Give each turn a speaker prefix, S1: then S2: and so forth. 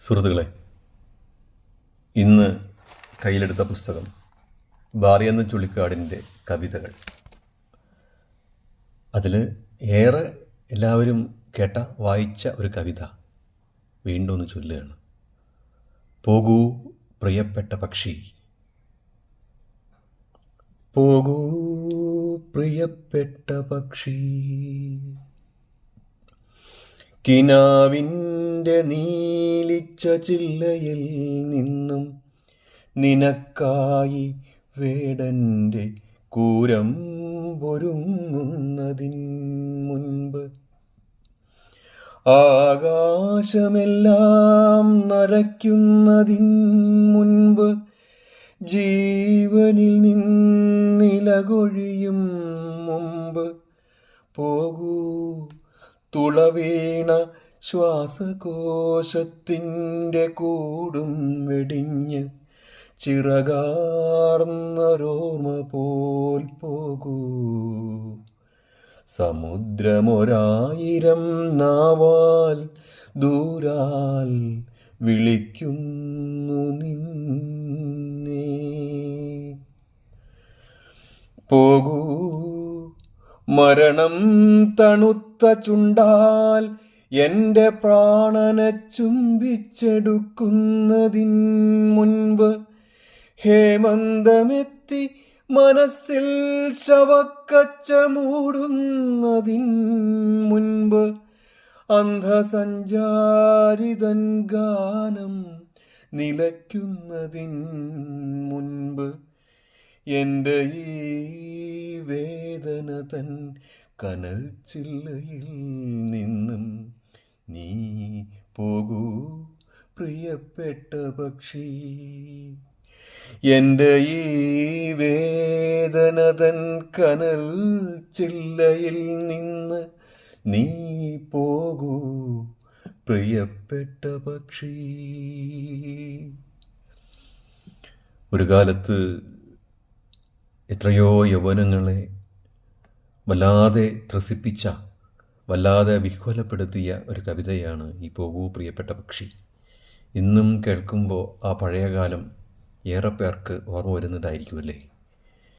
S1: സുഹൃത്തുക്കളെ ഇന്ന് കയ്യിലെടുത്ത പുസ്തകം ബാറിയെന്ന ചുള്ളിക്കാടിന്റെ കവിതകൾ. അതിൽ ഏറെ എല്ലാവരും കേട്ട വായിച്ച ഒരു കവിത വീണ്ടും ഒന്ന് ചൊല്ലുകയാണ്. പോകൂ പ്രിയപ്പെട്ട പക്ഷി പോകൂ പ്രിയപ്പെട്ട പക്ഷി കിനാവിന്റെ നീലിച്ച ചില്ലയിൽ നിന്നും നിനക്കായി വേടന്റെ കൂരം പൊരുങ്ങുന്നതിൻ മുൻപ് ആകാശമെല്ലാം നരയ്ക്കുന്നതിൻ മുൻപ് ജീവനിൽ നിന്നിലകൊഴിയും മുമ്പ് പോകൂ തുളവീണ ശ്വാസകോശത്തിന്റെ കൂടും വെടിഞ്ഞ് ചിറകാർന്നൊരോർമ്മ പോൽ പോകൂ. സമുദ്രമൊരായിരം നാവാൽ ദൂരാൽ വിളിക്കുന്നു നിന്നെ. പോകൂ. മരണം തണുത്ത ചുണ്ടാൽ എന്റെ പ്രാണനെ ചുംബിച്ചെടുക്കുന്നതിൻ മുൻപ് ഹേമന്തമെത്തി മനസ്സിൽ ശവക്കച്ച മൂടുന്നതിൻ മുൻപ് അന്ധസഞ്ചാരിതൻ ഗാനം നിലയ്ക്കുന്നതിൻ മുൻപ് എന്റെ ഈ വേദന തൻ കനൽ ചില്ലയിൽ നിന്നും പ്രിയപ്പെട്ട പക്ഷി എന്റെ ഈ വേദനതൻ കനൽ ചില്ലയിൽ നിന്ന് നീ പോകൂ പ്രിയപ്പെട്ട പക്ഷി ഒരു കാലത്ത് എത്രയോ യൗവനങ്ങളെ വല്ലാതെ ത്രസിപ്പിച്ച വല്ലാതെ വിഹ്വലപ്പെടുത്തിയ ഒരു കവിതയാണ് ഈ പോകൂ പ്രിയപ്പെട്ട പക്ഷി ഇന്നും കേൾക്കുമ്പോൾ ആ പഴയ കാലം ഏറെ പേർക്ക് ഓർമ്മ വരുന്നുണ്ടായിരിക്കുമല്ലേ